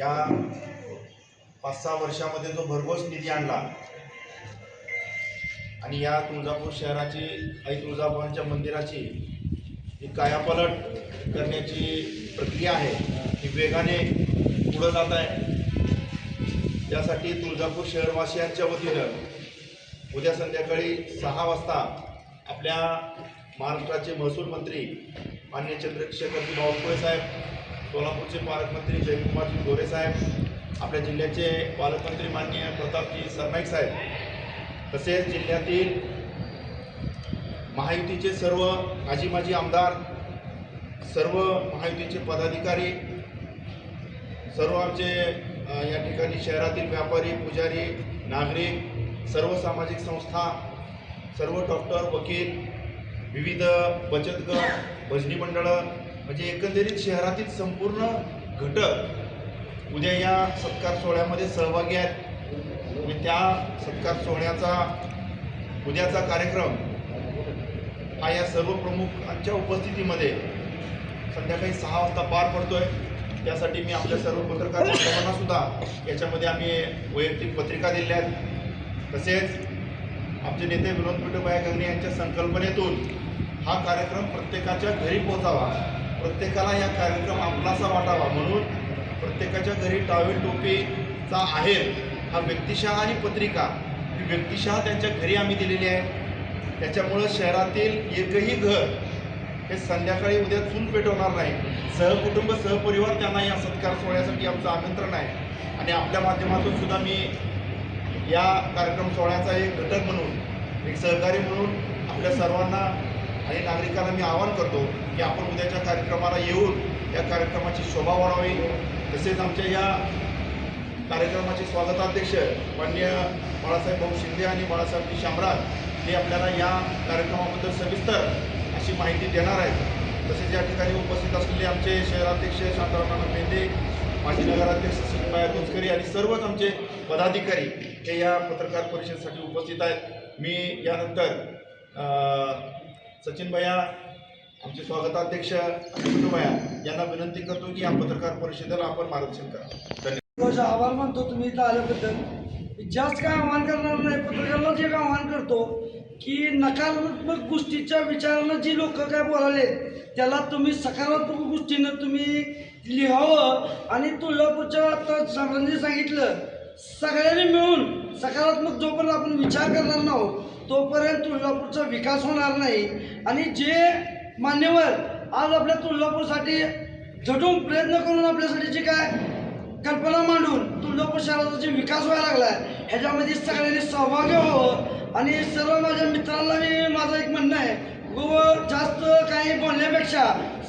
या पाच सहा वर्षामध्ये जो भरघोस निधी आणला आणि या तुळजापूर शहराची आई तुळजाभवानीच्या मंदिराची ही कायापालट करण्याची प्रक्रिया आहे ही वेगाने पुढं जात आहे. त्यासाठी तुळजापूर शहरवासियांच्या वतीनं उद्या संध्याकाळी सहा वाजता आपल्या महाराष्ट्राचे महसूल मंत्री माननीय चंद्रशेखर बावनकुळे साहेब सोलापूरचे पालकमंत्री जयकुमारजी गोरे साहेब आपल्या जिल्ह्याचे पालकमंत्री माननीय प्रतापजी सरनाईक साहेब तसेच जिल्ह्यातील महायुतीचे सर्व माजी माजी आमदार सर्व महायुतीचे पदाधिकारी सर्व आमचे या ठिकाणी शहरातील व्यापारी पुजारी नागरिक सर्व सामाजिक संस्था सर्व डॉक्टर वकील विविध बचत गट भजनी मंडळं म्हणजे एकंदरीत शहरातील संपूर्ण घटक उद्या या सत्कार सोहळ्यामध्ये सहभागी आहेत. आणि त्या सत्कार सोहळ्याचा उद्याचा कार्यक्रम हा या सर्व प्रमुखांच्या उपस्थितीमध्ये संध्याकाळी सहा वाजता पार पडतोय. त्यासाठी मी आपल्या सर्व पत्रकार बांधवांना सुद्धा याच्यामध्ये आम्ही वैयक्तिक पत्रिका दिल्या आहेत. तसेच आमचे नेते विनोद पिठोबाया गंगणे यांच्या संकल्पनेतून हा कार्यक्रम प्रत्येकाच्या घरी पोहोचावा. प्रत्येकाला या कार्यक्रम आपलासा वाटावा म्हणून प्रत्येकाच्या घरी टावेल टोपीचा आहेर हा व्यक्तिशः आणि पत्रिका ही व्यक्तिशः त्यांच्या घरी आम्ही दिलेली आहे. त्याच्यामुळं शहरातील एकही घर हे संध्याकाळी उद्या चूल पेटवणार नाही. सहकुटुंब सहपरिवार त्यांना या सत्कार सोहळ्यासाठी आमचं आमंत्रण आहे. आणि आपल्या माध्यमातून सुद्धा मी या कार्यक्रम सोहळ्याचा एक घटक म्हणून एक सहकारी म्हणून आपल्या सर्वांना आणि नागरिकांना मी आवाहन करतो की आपण उद्याच्या कार्यक्रमाला येऊन या कार्यक्रमाची शोभा वाढावी. तसेच आमच्या या कार्यक्रमाचे स्वागताध्यक्ष मान्य बाळासाहेब भाऊ शिंदे आणि बाळासाहेबजी शामराज हे आपल्याला या कार्यक्रमाबद्दल सविस्तर अशी माहिती देणार आहेत. तसेच या ठिकाणी उपस्थित असलेले आमचे शहराध्यक्ष शांताराम मेंदे माजी नगराध्यक्ष सुनबाई दुचकरी आणि सर्वच आमचे पदाधिकारी हे या पत्रकार परिषदेसाठी उपस्थित आहेत. मी यानंतर सचिन भैया आमचे स्वागताध्यक्ष भैया यांना विनंती करतो की या पत्रकार परिषदेला आपण मार्गदर्शन करा. धन्यवाद. आभार मानतो तुम्ही इथं आल्याबद्दल. जास्त काय आव्हान करणार नाही पत्रकारालाच एक आव्हान करतो की नकारात्मक गोष्टीच्या विचारानं जी लोक काय बोलाले त्याला तुम्ही सकारात्मक गोष्टीनं तुम्ही लिहावं आणि तुळजापूरच्या आता सगळ्यांनी सांगितलं सगळ्यांनी मिळून सकारात्मक जोपर्यंत आपण विचार करणार नाहोत तोपर्यंत तुळजापूरचा विकास होणार नाही. आणि जे मान्यवर आज आपल्या तुळजापूरसाठी झटून प्रयत्न करून आपल्यासाठी जे काय कल्पना मांडून तुळजापूर शहराचा जे विकास व्हायला लागला आहे ह्याच्यामध्ये सगळ्यांनी सहभागी व्हावं. आणि सर्व माझ्या मित्रांना मी माझं एक म्हणणं आहे व जास्त काही बोलण्यापेक्षा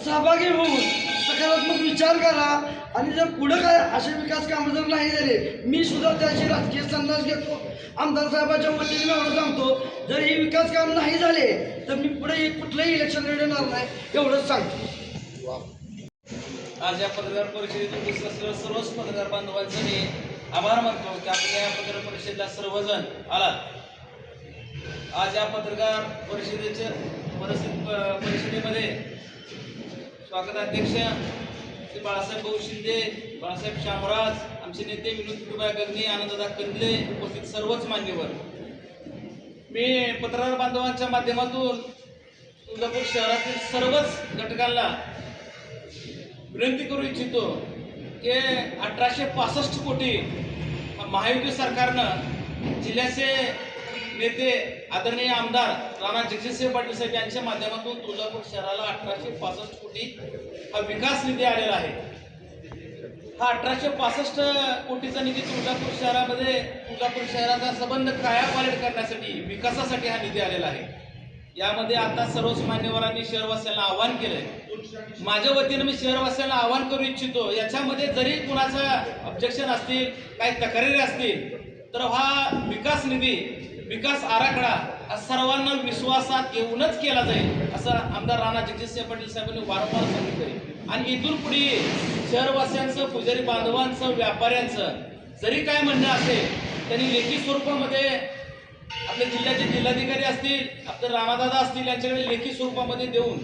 सहभागी होऊन सकारात्मक विचार करा. आणि जर पुढं काय असे विकास कामं जर नाही झाले मी सुद्धा त्याची राजकीय संन्यास घेतो. आमदार साहेबाच्या वतीने मी एवढं सांगतो जर हे विकास काम नाही झाले तर मी पुढे कुठलंही इलेक्शन लढणार नाही एवढंच सांगतो. आज या पत्रकार परिषदेतून उपस्थित सर्वच पत्रकार बांधवांचं मी आभार मानतो. की आपण या पत्रकार परिषदेला सर्वजण आलात. आज या पत्रकार परिषदेच्या परिस्थिती परिषदेमध्ये स्वागताध्यक्ष श्री बाळासाहेब भाऊ शिंदे बाळासाहेब शामराज आमचे नेते विनोद कुटुंबा गगनी आनंददा कंदले उपस्थित सर्वच मान्यवर. मी पत्रकार बांधवांच्या माध्यमातून तुळजापूर शहरातील सर्वच घटकांना विनंती करू इच्छितो की अठराशे पासष्ट कोटी महायुती सरकारनं जिल्ह्याचे नेते आदरणीय आमदार राणा जगजितसिंह पाटील साहेब यांच्या माध्यमातून तुळजापूर शहराला अठराशे पासष्ट कोटी हा विकास निधी आलेला आहे. हा अठराशे पासष्ट कोटीचा निधी तुळजापूर शहरामध्ये तुळजापूर शहराचा संबंध कायापालट करण्यासाठी विकासासाठी हा निधी आलेला आहे. यामध्ये आता सर्वच मान्यवरांनी शहरवासियांना आवाहन केलंय. माझ्या वतीनं मी शहरवासियांना आवाहन करू इच्छितो याच्यामध्ये जरी कुणाचं ऑब्जेक्शन असतील काही तक्रारी असतील तर हा विकास निधी विकास आराखडा हा सर्वांना विश्वासात घेऊनच केला जाईल असं आमदार राणा जगजितसिंह पाटील साहेबांनी वारंवार सांगितलंय. आणि इथून पुढे शहरवासियांचं पुजारी बांधवांचं व्यापाऱ्यांचं जरी काय म्हणणं असेल त्यांनी लेखी स्वरूपामध्ये आपल्या जिल्ह्याचे जिल्हाधिकारी असतील आपले राणादादा असतील यांच्याकडे लेखी स्वरूपामध्ये देऊन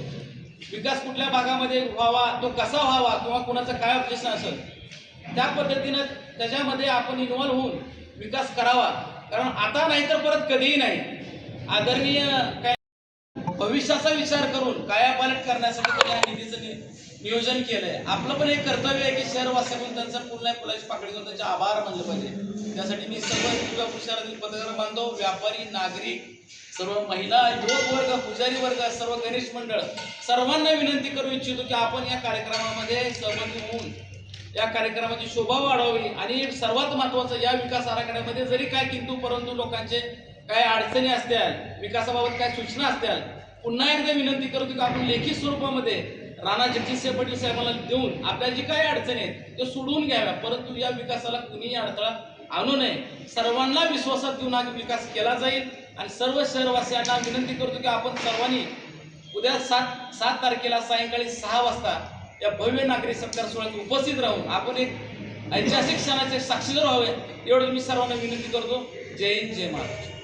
विकास कुठल्या भागामध्ये व्हावा तो कसा व्हावा किंवा कुणाचं काय ऑब्जेक्शन असेल त्या पद्धतीनं त्याच्यामध्ये आपण इन्व्हॉल्व्ह होऊन विकास करावा. कारण आता नाही तर परत कधीही नाही. आदरणीय काय भविष्याचा विचार करून कायापालट करण्यासाठी त्यांनी या निधीचं नियोजन केलंय. आपलं पण एक कर्तव्य आहे की शहरवासियाकडून त्यांचं पूर्ण फुलाची पाकळी घेऊन त्यांचे आभार मानले पाहिजे. त्यासाठी मी सर्व तुळजापूर शहरातील पत्रकार बांधव व्यापारी नागरिक सर्व महिला युवक वर्ग पुजारी वर्ग सर्व गणेश मंडळ सर्वांना विनंती करू इच्छितो की आपण या कार्यक्रमामध्ये सहभागी होऊन या कार्यक्रमाची शोभा वाढवावी आणि सर्वात महत्वाचं या विकास आराखड्यामध्ये जरी काय किंतु परंतु लोकांचे काय अडचणी असत्या विकासाबाबत काय सूचना असत्या पुन्हा एकदा विनंती करतो की आपण लेखी स्वरूपामध्ये राणा जगजितसिंह पाटील साहेबांना देऊन आपल्या जी काही अडचणी आहेत ते सोडवून घ्याव्या. परंतु या विकासाला कुणीही अडथळा आणू नये. सर्वांना विश्वासात घेऊन हा विकास केला जाईल आणि सर्व शहरवासियांना विनंती करतो की आपण सर्वांनी उद्या सात सात तारखेला सायंकाळी सहा वाजता या भव्य नागरी सत्कार सोहळ्यात उपस्थित राहून आपण एक ऐतिहासिक क्षणाचे साक्षीदार व्हावे एवढं मी सर्वांना विनंती करतो. जय हिंद जय महाराष्ट्र.